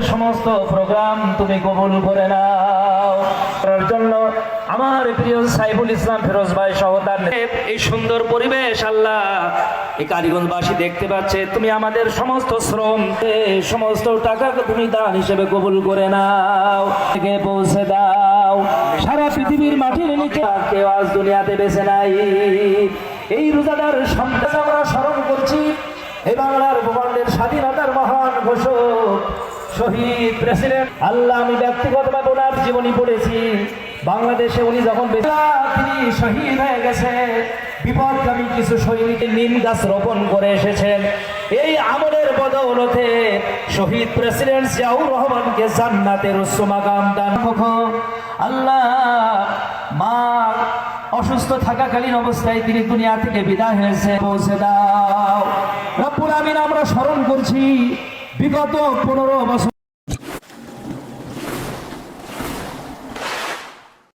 সমস্ত প্রোগ্রাম তুমি কবুল করে নাও। করার জন্য আমার প্রিয় সাইফুল ইসলাম ফিরোজ ভাই সহ তার এই সুন্দর পরিবেশ আল্লাহ এই কারিগঞ্জবাসী দেখতে পাচ্ছে, তুমি আমাদের সমস্ত শ্রম সমস্ত টাকা তুমি দান হিসেবে কবুল করে নাও, থেকে পৌঁছে দাও। সারা পৃথিবীর মাটির নিচে কেউ আজ দুনিয়াতে বেঁচে নাই। এই রোজাদার সন্তান আমরা স্মরণ করছি, এই বাংলার ভূখণ্ডের স্বাধীনতার মহান ঘোষক শহীদ প্রেসিডেন্ট। আল্লাহ, আমি ব্যক্তিগতভাবে ওনার জীবনী পড়েছি। বাংলাদেশে উনি যখন তিনি শহীদ হয়ে গেছে। বিপদগামী কিছু সৈনিক নিম গাছ রোপণ করে এসেছেন। এই আমলের বদৌলতে শহীদ প্রেসিডেন্ট জিয়াউর রহমানকে জান্নাতের মাকাম দান আল্লাহ, মা অসুস্থ থাকাকালীন অবস্থায় তিনি দুনিয়া থেকে বিদায় হয়েছে। পৌঁছে দাও। রব্বুল আমিন, আমরা স্মরণ করছি বিগত পনেরো বছর